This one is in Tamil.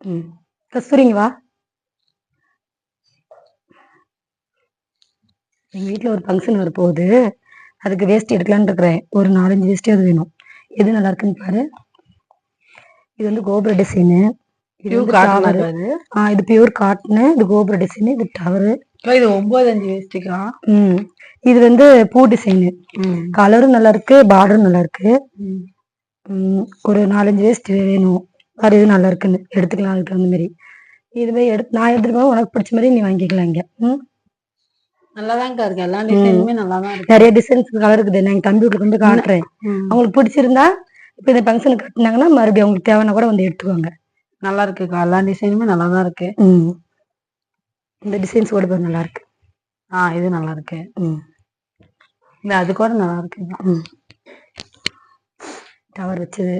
ம். கஸ்தூரிங்க வா. எங்க வீட்ல ஒரு ஃபங்க்ஷன் வரப்போகுது. அதுக்கு வேஷ்டி எடுக்கலான்னு இருக்கிறேன். ஒரு நாலஞ்சு வேஷ்டி அது வேணும். எது நல்லா இருக்குன்னு பாரு. இது வந்து கோபுர டிசைனு இது. ஆ இது பியூர் காட்டனு இது கோபுர டிசைனு இது டவரு இது ஒன்பது அஞ்சு வேஸ்டிக்கா ம். இது வந்து பூ டிசைனு கலரும் நல்லா இருக்கு பார்டரும் நல்லா இருக்கு ஒரு நாலஞ்சு வேஸ்ட் வேணும். வேறு இது நல்லா இருக்குன்னு. எடுத்துக்கலாம் அதுக்கு தகுந்த மாதிரி இதுவே எடுத்து நான் எடுத்துட்டு போனா உனக்கு பிடிச்ச மாதிரி நீ வாங்கிக்கலாம் இங்க. ம்? நல்லாதான்க்கா இருக்கு. எல்லா டிசைனுமே நல்லா தான் இருக்கு. நிறைய டிசைன்ஸ் கலர் இருக்குது. நான் எங்க வீட்டுக்கு வந்து காட்டுறேன். அவங்களுக்கு பிடிச்சிருந்தா இப்போ இந்த ஃபங்க்ஷனுக்கு கட்டினாங்கன்னா மறுபடியும் அவங்களுக்கு தேவைன்னா கூட வந்து எடுத்துக்கோங்க. நல்லா இருக்குக்கா. எல்லா டிசைனுமே நல்லா தான் இருக்கு. ம். இந்த டிசைன்ஸ் கூட பாரு நல்லா இருக்கு. ஆ இது நல்லா இருக்கு. ம். இந்த அது கூட நல்லா இருக்குக்கா. ம். டவர் வச்சது.